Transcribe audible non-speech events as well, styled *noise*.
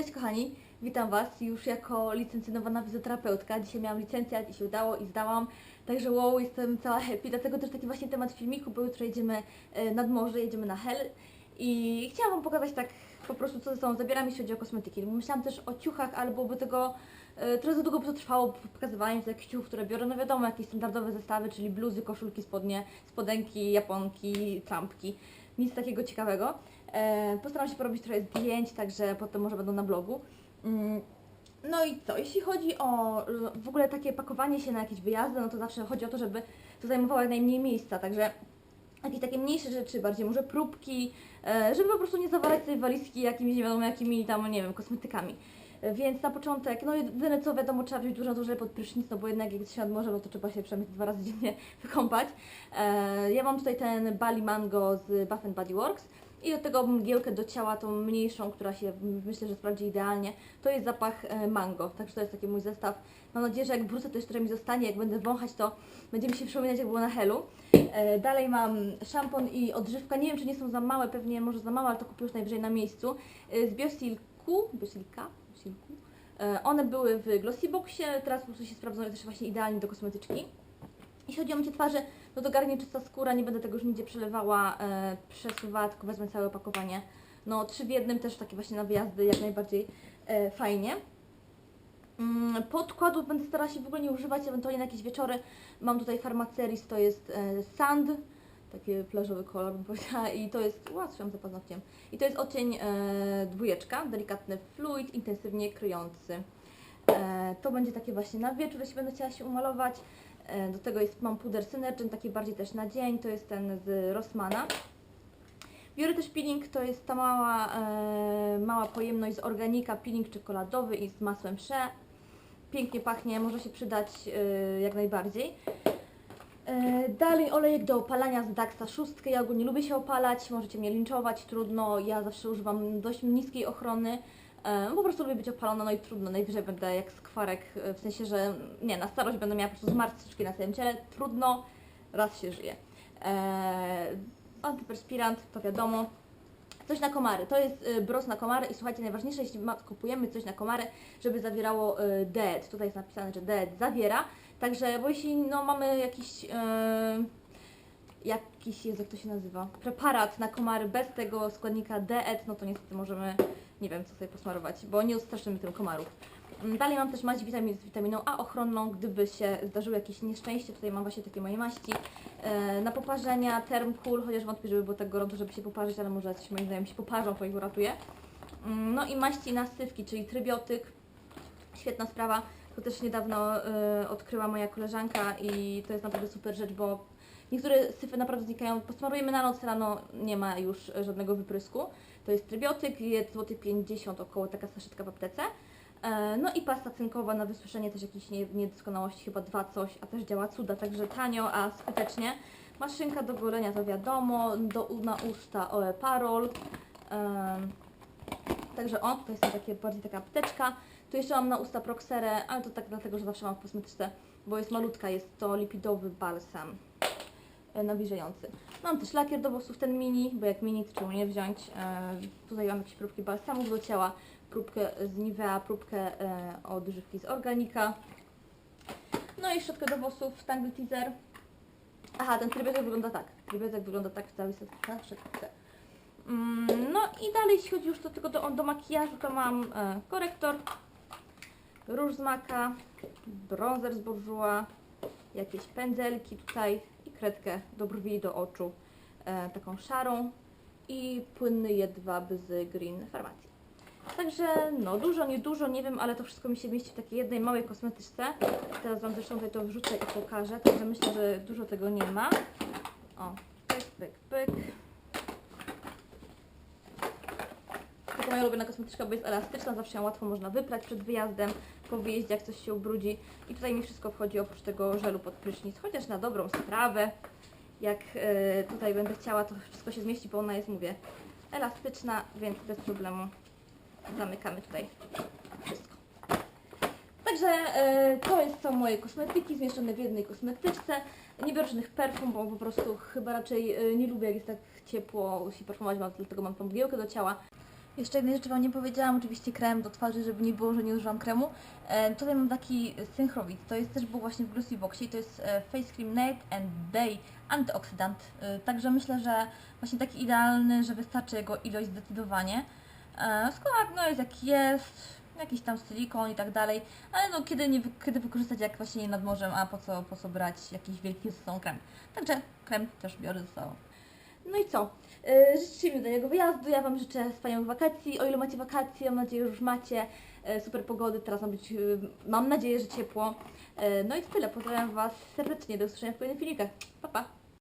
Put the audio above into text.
Cześć kochani, witam Was już jako licencjonowana fizjoterapeutka. Dzisiaj miałam licencjat i się udało i zdałam, także wow, jestem cała happy, dlatego też taki właśnie temat filmiku, bo jutro jedziemy e, nad morze, jedziemy na Hel i chciałam Wam pokazać tak po prostu co ze sobą zabieram, jeśli chodzi o kosmetyki. Bo Myślałam też o ciuchach, ale byłoby tego e, trochę za długo by to trwało pokazywanie tych ciuchów, które biorę. No wiadomo, jakieś standardowe zestawy, czyli bluzy, koszulki, spodnie, spodenki, japonki, trampki. Nic takiego ciekawego. E, postaram się porobić trochę zdjęć, także potem może będą na blogu. Mm, No i co, jeśli chodzi o w ogóle takie pakowanie się na jakieś wyjazdy, no to zawsze chodzi o to, żeby to zajmowało jak najmniej miejsca, także jakieś takie mniejsze rzeczy, bardziej może próbki, e, żeby po prostu nie zawalać tej walizki jakimiś nie wiadomo jakimi tam, nie wiem, kosmetykami. Więc na początek, no jedyne co wiadomo, trzeba wziąć dużo dużo pod prysznic, no bo jednak jak się nad no to trzeba się przynajmniej dwa razy dziennie *laughs* wykąpać. E, Ja mam tutaj ten Bali Mango z Bath Body Works i do tego mgiełkę do ciała, tą mniejszą, która się myślę, że sprawdzi idealnie. To jest zapach e, mango, także to jest taki mój zestaw. Mam nadzieję, że jak wrócę, to jeszcze mi zostanie, jak będę wąchać, to będzie mi się przypominać, jak było na helu. E, Dalej mam szampon i odżywka. Nie wiem, czy nie są za małe, pewnie może za małe, ale to kupię już najwyżej na miejscu. E, Z Biosilku, Biosilka, Biosilku. E, One były w Glossyboxie, teraz po prostu się sprawdzą też właśnie idealnie do kosmetyczki. Jeśli chodzi o mycie twarzy, no to garniczysta skóra, nie będę tego już nigdzie przelewała, e, przesuwała, tylko wezmę całe opakowanie. No trzy w jednym też takie właśnie na wyjazdy jak najbardziej e, fajnie. Mm, Podkładów będę starała się w ogóle nie używać, ewentualnie na jakieś wieczory. Mam tutaj Farmaceris, to jest e, sand, taki plażowy kolor bym powiedziała i to jest, łatwiej za paznokciem. I to jest odcień e, dwójeczka, delikatny fluid, intensywnie kryjący. E, to będzie takie właśnie na wieczór, jeśli będę chciała się umalować. E, do tego jest, mam puder Synergen, taki bardziej też na dzień, to jest ten z Rossmana. Biorę też peeling, to jest ta mała, e, mała pojemność z organika, peeling czekoladowy i z masłem Shea. Pięknie pachnie, może się przydać e, jak najbardziej. E, dalej olejek do opalania z Daxa 6. Ja ogólnie lubię się opalać, możecie mnie linczować, trudno. Ja zawsze używam dość niskiej ochrony. E, po prostu lubię być opalona, no i trudno. Najwyżej będę jak skwarek, e, w sensie, że nie, na starość będę miała po prostu zmarszczki na całym ciele. Trudno, raz się żyje. E, antyperspirant, to wiadomo. Coś na komary. To jest y, bros na komary i słuchajcie, najważniejsze, jeśli kupujemy coś na komary, żeby zawierało DEET. Tutaj jest napisane, że DEET zawiera. Także, bo jeśli no, mamy jakiś, y, jakiś, Jezu, jak to się nazywa, preparat na komary bez tego składnika DEET, no to niestety możemy, nie wiem, co sobie posmarować, bo nie odstraszymy tym komarów. Mm, Dalej mam też maść witamin z witaminą A ochronną, gdyby się zdarzyło jakieś nieszczęście. Tutaj mam właśnie takie moje maści. E, na poparzenia, term cool, chociaż wątpię, żeby było tak gorąco, żeby się poparzyć, ale może jacyś moim zdaniem się poparzą, to ich uratuje. Mm, No i maści na syfki, czyli trybiotyk. Świetna sprawa. To też niedawno e, odkryła moja koleżanka i to jest naprawdę super rzecz, bo niektóre syfy naprawdę znikają. Posmarujemy na noc, rano nie ma już e, żadnego wyprysku. To jest trybiotyk, jest złoty 50 około, taka saszetka w aptece. E, No i pasta cynkowa na wysuszenie też jakieś nie- niedoskonałości, chyba dwa coś, a też działa cuda, także tanio, a skutecznie. Maszynka do golenia to wiadomo, do, na usta Oe Parol. Em, Także o, to jest takie bardziej taka apteczka. Tu jeszcze mam na usta Proxerę, ale to tak dlatego, że zawsze mam w kosmetyczce, bo jest malutka, jest to lipidowy balsam e, nawilżający. Mam też lakier do włosów, ten mini, bo jak mini to czemu nie wziąć. E, tutaj mam jakieś próbki balsamów do ciała, próbkę z Nivea, próbkę e, odżywki z Organika. No i szczotkę do włosów, Tangle Teaser. Aha, ten trybiotek wygląda tak. Trybiotek wygląda tak w całej setce. Mm, No i dalej, jeśli chodzi już do tego do, do makijażu, to mam e, korektor, róż z maka, bronzer z Bourjois, jakieś pędzelki tutaj i kredkę do brwi do oczu, e, taką szarą i płynny jedwab z Green Farmacji. Także no dużo, niedużo, nie wiem, ale to wszystko mi się mieści w takiej jednej małej kosmetyczce. Teraz Wam zresztą tutaj to wrzucę i pokażę, także myślę, że dużo tego nie ma. O, pyk, pyk, pyk. Taka moja ulubiona kosmetyczka, bo jest elastyczna, zawsze ją łatwo można wyprać przed wyjazdem, po wyjeździe, jak coś się ubrudzi. I tutaj mi wszystko wchodzi oprócz tego żelu pod prysznic, chociaż na dobrą sprawę. Jak e, tutaj będę chciała, to wszystko się zmieści, bo ona jest, mówię, elastyczna, więc bez problemu zamykamy tutaj wszystko. Także e, to jest są moje kosmetyki zmieszczone w jednej kosmetyczce. Nie biorę żadnych perfum, bo po prostu chyba raczej e, nie lubię jak jest tak ciepło się perfumować, dlatego mam tą mgiełkę do ciała. Jeszcze jednej rzeczy Wam nie powiedziałam, oczywiście krem do twarzy, żeby nie było, że nie używam kremu. E, tutaj mam taki Synchrowit, to jest też był właśnie w Glossy Boxie, to jest e, Face Cream Night and Day Antyoxydant. E, także myślę, że właśnie taki idealny, że wystarczy jego ilość zdecydowanie. E, skład no jest jaki jest, jakiś tam silikon i tak dalej, ale no kiedy, nie, kiedy wykorzystać jak właśnie nie nad morzem, a po co, po co brać jakiś wielki ze sobą krem. Także krem też biorę ze sobą. No i co? Yy, życzcie mi do jego wyjazdu. Ja Wam życzę wspaniałych wakacji. O ile macie wakacje, mam nadzieję, że już macie e, super pogody. Teraz ma być, yy, mam nadzieję, że ciepło. No i tyle. Pozdrawiam Was serdecznie. Do usłyszenia w kolejnych filmikach. Pa, pa!